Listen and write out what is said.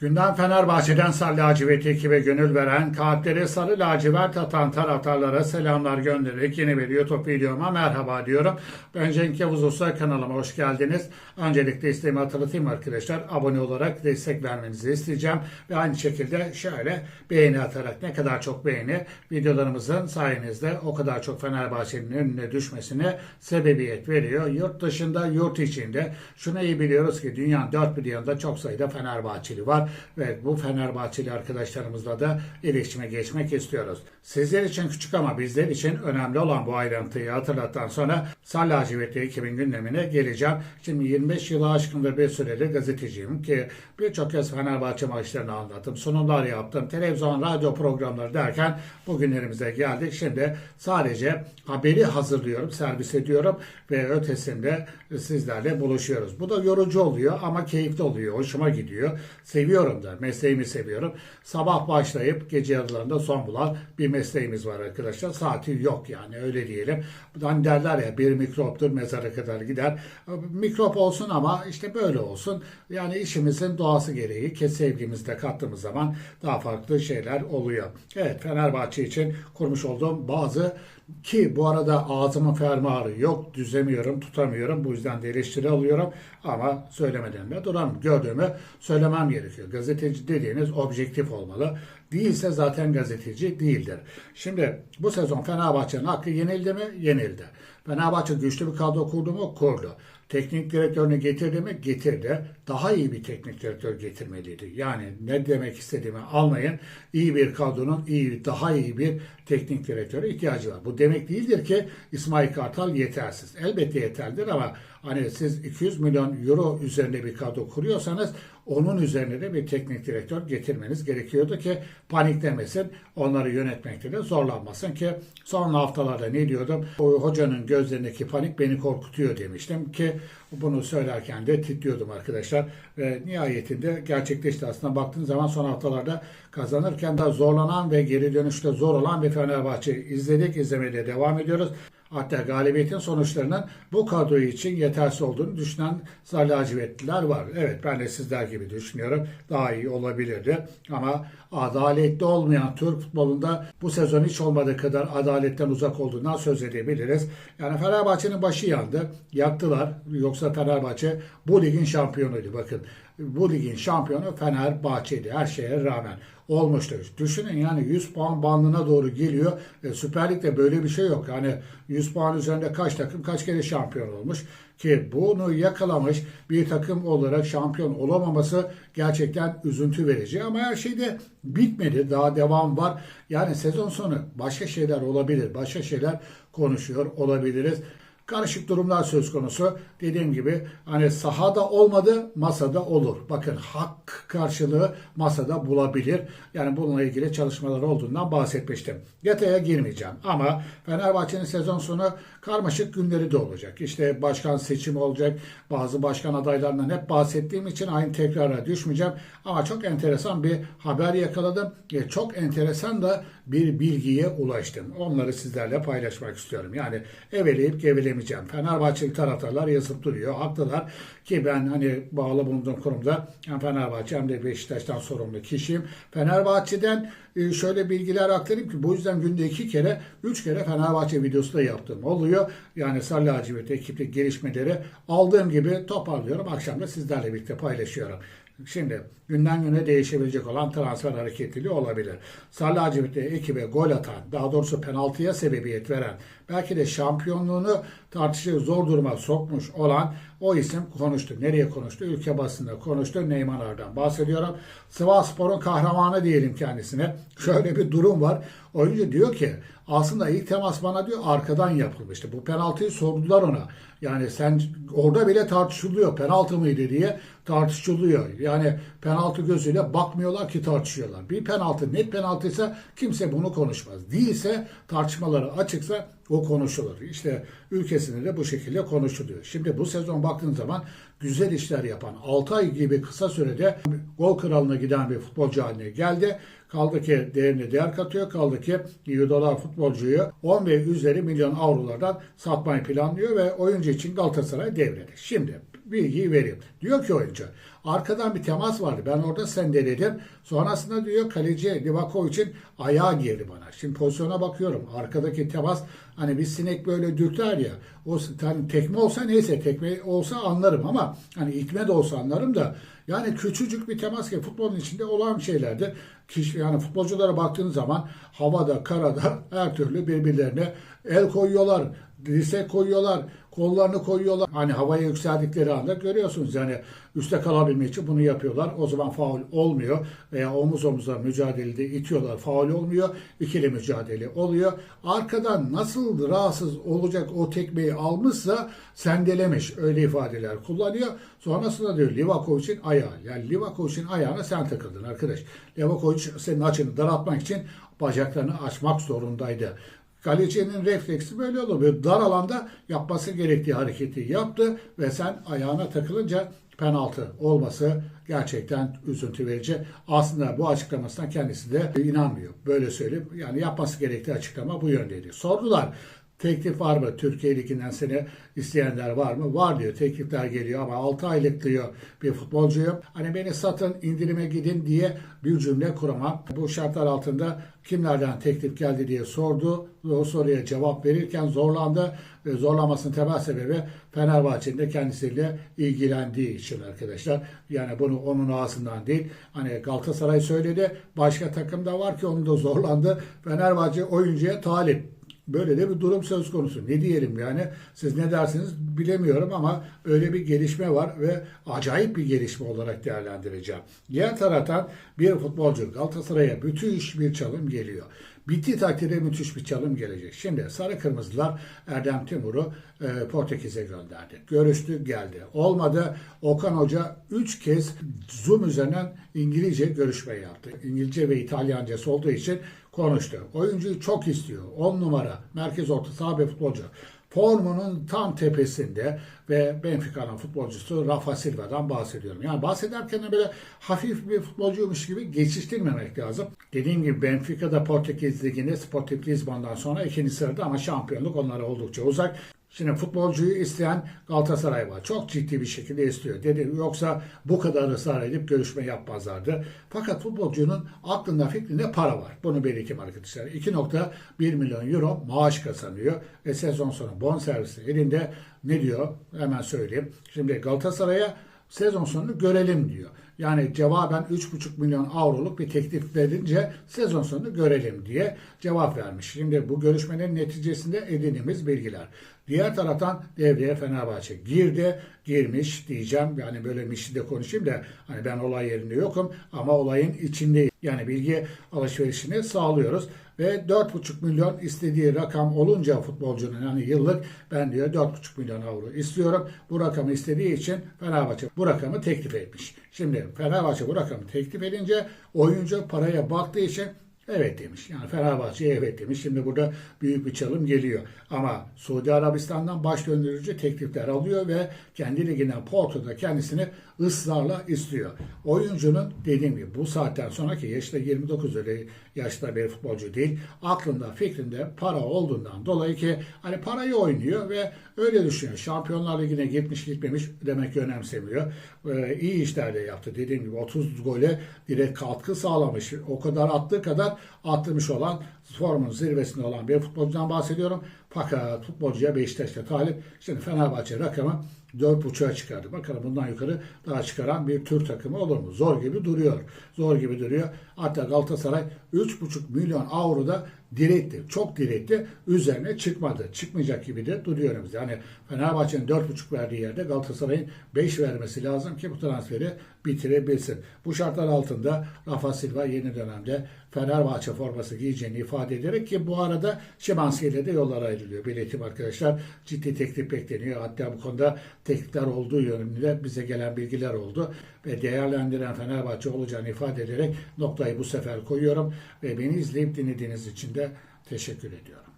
Gündem Fenerbahçe'den sarı lacivert ekibe gönül veren, kalpleri sarı lacivert atan taraftarlara selamlar göndererek yeni bir YouTube videoma merhaba diyorum. Ben Cenk Yavuz Usta kanalıma hoş geldiniz. Öncelikle isteğimi hatırlatayım arkadaşlar. Abone olarak destek vermenizi isteyeceğim. Ve aynı şekilde şöyle beğeni atarak ne kadar çok beğeni videolarımızın sayenizde o kadar çok Fenerbahçe'nin önüne düşmesine sebebiyet veriyor. Yurt dışında, yurt içinde şunu iyi biliyoruz ki dünyanın dört bir yanında çok sayıda Fenerbahçeli var ve bu Fenerbahçeli arkadaşlarımızla da iletişime geçmek istiyoruz. Sizler için küçük ama bizler için önemli olan bu ayrıntıyı hatırlattıktan sonra Sarı Lacivertli ekibin gündemine geleceğim. Şimdi 25 yılı aşkındır bir süredir gazeteciyim ki birçok kez Fenerbahçe maçlarını anlattım, sunumlar yaptım, televizyon, radyo programları derken bugünlerimize geldik. Şimdi sadece haberi hazırlıyorum, servis ediyorum ve ötesinde sizlerle buluşuyoruz. Bu da yorucu oluyor ama keyifli oluyor, hoşuma gidiyor. Seviyorum da, mesleğimi seviyorum. Sabah başlayıp gece yarılarında son bulan bir mesleğimiz var arkadaşlar. Saati yok yani öyle diyelim. Hani derler ya bir mikroptur mezara kadar gider. Mikrop olsun ama işte böyle olsun. Yani işimizin doğası gereği ki sevgimizi de kattığımız zaman daha farklı şeyler oluyor. Evet Fenerbahçe için kurmuş olduğum bazı ki bu arada ağzımın fermuarı yok, düzemiyorum, tutamıyorum. Bu yüzden de eleştiri alıyorum. Ama söylemeden de duramam. Gördüğümü söylemem gerekiyor. Gazeteci dediğiniz objektif olmalı. Değilse zaten gazeteci değildir. Şimdi bu sezon Fenerbahçe'nin hakkı yenildi mi? Yenildi. Fenerbahçe güçlü bir kadro kurdu mu? Kurdu. Teknik direktörünü getirdi mi? Getirdi. Daha iyi bir teknik direktör getirmeliydi. Yani ne demek istediğimi anlayın. İyi bir kadronun iyi, daha iyi bir teknik direktöre ihtiyacı var. Bu demek değildir ki İsmail Kartal yetersiz. Elbette yeterlidir ama hani siz 200 milyon euro üzerinde bir kadro kuruyorsanız onun üzerine de bir teknik direktör getirmeniz gerekiyordu ki paniklemesin, onları yönetmekte de zorlanmasın ki son haftalarda ne diyordum? O hocanın gözlerindeki panik beni korkutuyor demiştim ki bunu söylerken de titriyordum arkadaşlar ve nihayetinde gerçekleşti aslında baktığın zaman son haftalarda kazanırken de zorlanan ve geri dönüşte zor olan bir Fenerbahçe izledik, izlemeye devam ediyoruz. Hatta galibiyetin sonuçlarının bu kadro için yetersiz olduğunu düşünen sarı lacivertliler var. Evet ben de sizler gibi düşünüyorum. Daha iyi olabilirdi. Ama adaletli olmayan Türk futbolunda bu sezon hiç olmadığı kadar adaletten uzak olduğundan söz edebiliriz. Yani Fenerbahçe'nin başı yandı. Yaktılar. Yoksa Fenerbahçe bu ligin şampiyonuydu. Bakın bu ligin şampiyonu Fenerbahçe'ydi her şeye rağmen olmuştur. Düşünün yani 100 puan bandına doğru geliyor. E, Süper Lig'de böyle bir şey yok. Yani 100 puan üzerinde kaç takım kaç kere şampiyon olmuş ki bunu yakalamış bir takım olarak şampiyon olamaması gerçekten üzüntü verici ama her şey de bitmedi. Daha devam var. Yani sezon sonu başka şeyler olabilir. Başka şeyler konuşuyor olabiliriz karışık durumlar söz konusu. Dediğim gibi hani sahada olmadı masada olur. Bakın hak karşılığı masada bulabilir. Yani bununla ilgili çalışmalar olduğundan bahsetmiştim. Detaya girmeyeceğim ama Fenerbahçe'nin sezon sonu karmaşık günleri de olacak. İşte başkan seçimi olacak. Bazı başkan adaylarından hep bahsettiğim için aynı tekrara düşmeyeceğim. Ama çok enteresan bir haber yakaladım. ve Çok enteresan da bir bilgiye ulaştım. Onları sizlerle paylaşmak istiyorum. Yani eveleyip gevelemeyeceğim. Fenerbahçeli taraftarlar yazıp duruyor. Haklılar ki ben hani bağlı bulunduğum kurumda hem Fenerbahçe hem de Beşiktaş'tan sorumlu kişiyim. Fenerbahçe'den e, şöyle bilgiler aktarayım ki bu yüzden günde iki kere, üç kere Fenerbahçe videosu da yaptığım oluyor. Yani Sarı Lacivert ekiplik gelişmeleri aldığım gibi toparlıyorum. Akşam da sizlerle birlikte paylaşıyorum. Şimdi günden güne değişebilecek olan transfer hareketliliği olabilir. Sarı lacivertli ekibe gol atan, daha doğrusu penaltıya sebebiyet veren, belki de şampiyonluğunu tartışılı zor duruma sokmuş olan o isim konuştu. Nereye konuştu? Ülke basında konuştu. Neymar'dan bahsediyorum. Sivas Spor'un kahramanı diyelim kendisine. Şöyle bir durum var. Oyuncu diyor ki aslında ilk temas bana diyor arkadan yapılmıştı. Bu penaltıyı sordular ona. Yani sen orada bile tartışılıyor. Penaltı mıydı diye tartışılıyor. Yani penaltı gözüyle bakmıyorlar ki tartışıyorlar. Bir penaltı net penaltıysa kimse bunu konuşmaz. Değilse tartışmaları açıksa o konuşulur. İşte ülkesinde de bu şekilde konuşuluyor. Şimdi bu sezon baktığın zaman güzel işler yapan 6 ay gibi kısa sürede gol kralına giden bir futbolcu haline geldi. Kaldı ki değerine değer katıyor. Kaldı ki dolar futbolcuyu 10 ve üzeri milyon avrolardan satmayı planlıyor ve oyuncu için Galatasaray devrede. Şimdi bilgiyi vereyim. Diyor ki oyuncu arkadan bir temas vardı. Ben orada sendeledim. Sonrasında diyor kaleci Livakovic'in ayağı girdi bana. Şimdi pozisyona bakıyorum. Arkadaki temas hani bir sinek böyle dürter ya. O hani tekme olsa neyse tekme olsa anlarım ama hani ikme de olsa anlarım da yani küçücük bir temas ki futbolun içinde olan şeylerdir. Kişi, yani futbolculara baktığınız zaman havada, karada her türlü birbirlerine el koyuyorlar, dirsek koyuyorlar, kollarını koyuyorlar. Hani havaya yükseldikleri anda görüyorsunuz yani üste kalabilmek için bunu yapıyorlar. O zaman faul olmuyor veya omuz omuza mücadelede itiyorlar. Faul olmuyor. ikili mücadele oluyor. Arkadan nasıl rahatsız olacak o tekmeyi almışsa sendelemiş. Öyle ifadeler kullanıyor. Sonrasında diyor Livakovic'in ayağı. Yani Livakovic'in ayağına sen takıldın arkadaş. Livakovic senin açını daraltmak için bacaklarını açmak zorundaydı. Kalecinin refleksi böyle olur. Böyle dar alanda yapması gerektiği hareketi yaptı ve sen ayağına takılınca penaltı olması gerçekten üzüntü verici. Aslında bu açıklamasına kendisi de inanmıyor. Böyle söyleyeyim. Yani yapması gerektiği açıklama bu yöndeydi. Sordular. Teklif var mı? Türkiye Ligi'nden seni isteyenler var mı? Var diyor. Teklifler geliyor ama 6 aylık diyor bir futbolcuyum. Hani beni satın indirime gidin diye bir cümle kuramam. Bu şartlar altında kimlerden teklif geldi diye sordu o soruya cevap verirken zorlandı zorlamasının temel sebebi Fenerbahçe'nin de kendisiyle ilgilendiği için arkadaşlar. Yani bunu onun ağzından değil. Hani Galatasaray söyledi. Başka takım da var ki onun da zorlandı. Fenerbahçe oyuncuya talip. Böyle de bir durum söz konusu. Ne diyelim yani siz ne dersiniz bilemiyorum ama öyle bir gelişme var ve acayip bir gelişme olarak değerlendireceğim. Diğer taraftan bir futbolcu Galatasaray'a müthiş bir çalım geliyor. Bitti takdirde müthiş bir çalım gelecek. Şimdi Sarı Kırmızılar Erdem Timur'u e, Portekiz'e gönderdi. Görüştü geldi. Olmadı. Okan Hoca 3 kez Zoom üzerinden İngilizce görüşme yaptı. İngilizce ve İtalyancası olduğu için konuştu. Oyuncuyu çok istiyor. 10 numara merkez orta saha ve futbolcu. Formunun tam tepesinde ve Benfica'nın futbolcusu Rafa Silva'dan bahsediyorum. Yani bahsederken de böyle hafif bir futbolcuymuş gibi geçiştirmemek lazım. Dediğim gibi Benfica'da Portekiz Ligi'nde Sporting Lisbon'dan sonra ikinci sırada ama şampiyonluk onlara oldukça uzak. Şimdi futbolcuyu isteyen Galatasaray var. Çok ciddi bir şekilde istiyor. Dedi yoksa bu kadar ısrar edip görüşme yapmazlardı. Fakat futbolcunun aklında fikrinde para var. Bunu belirteyim arkadaşlar. 2.1 milyon euro maaş kazanıyor ve sezon sonu bon servisi elinde ne diyor? Hemen söyleyeyim. Şimdi Galatasaray'a sezon sonunu görelim diyor. Yani cevaben 3,5 milyon avroluk bir teklif verince sezon sonunu görelim diye cevap vermiş. Şimdi bu görüşmenin neticesinde edindiğimiz bilgiler. Diğer taraftan devreye Fenerbahçe girdi, girmiş diyeceğim. Yani böyle mişide konuşayım da hani ben olay yerinde yokum ama olayın içindeyim. Yani bilgi alışverişini sağlıyoruz ve 4,5 milyon istediği rakam olunca futbolcunun yani yıllık ben diyor 4,5 milyon avro istiyorum. Bu rakamı istediği için Fenerbahçe bu rakamı teklif etmiş. Şimdi Fenerbahçe bu rakamı teklif edince oyuncu paraya baktığı için Evet demiş. Yani Fenerbahçe'ye evet demiş. Şimdi burada büyük bir çalım geliyor. Ama Suudi Arabistan'dan baş döndürücü teklifler alıyor ve kendi liginden Porto'da kendisini ısrarla istiyor. Oyuncunun dediğim gibi bu saatten sonraki yaşta 29 öyle yaşta bir futbolcu değil. Aklında fikrinde para olduğundan dolayı ki hani parayı oynuyor ve öyle düşünüyor. Şampiyonlar Ligi'ne gitmiş gitmemiş demek ki önemsemiyor. Ee, iyi işler de yaptı. Dediğim gibi 30 gole direkt katkı sağlamış. O kadar attığı kadar attırmış olan formun zirvesinde olan bir futbolcudan bahsediyorum. Fakat futbolcuya Beşiktaş'ta talip. Şimdi Fenerbahçe rakamı 4.5'a çıkardı. Bakalım bundan yukarı daha çıkaran bir Türk takımı olur mu? Zor gibi duruyor. Zor gibi duruyor. Hatta Galatasaray 3.5 milyon avro da diretti. Çok diretti. Üzerine çıkmadı. Çıkmayacak gibi de duruyoruz. Yani Fenerbahçe'nin 4.5 verdiği yerde Galatasaray'ın 5 vermesi lazım ki bu transferi bitirebilsin. Bu şartlar altında Rafa Silva yeni dönemde Fenerbahçe forması giyeceğini ifade ederek ki bu arada Şimanski ile de yollar ayrılıyor. Belirteyim arkadaşlar. Ciddi teklif bekleniyor. Hatta bu konuda teklifler olduğu yönünde bize gelen bilgiler oldu. Ve değerlendiren Fenerbahçe olacağını ifade ederek noktayı bu sefer koyuyorum. Ve beni izleyip dinlediğiniz için teşekkür ediyorum.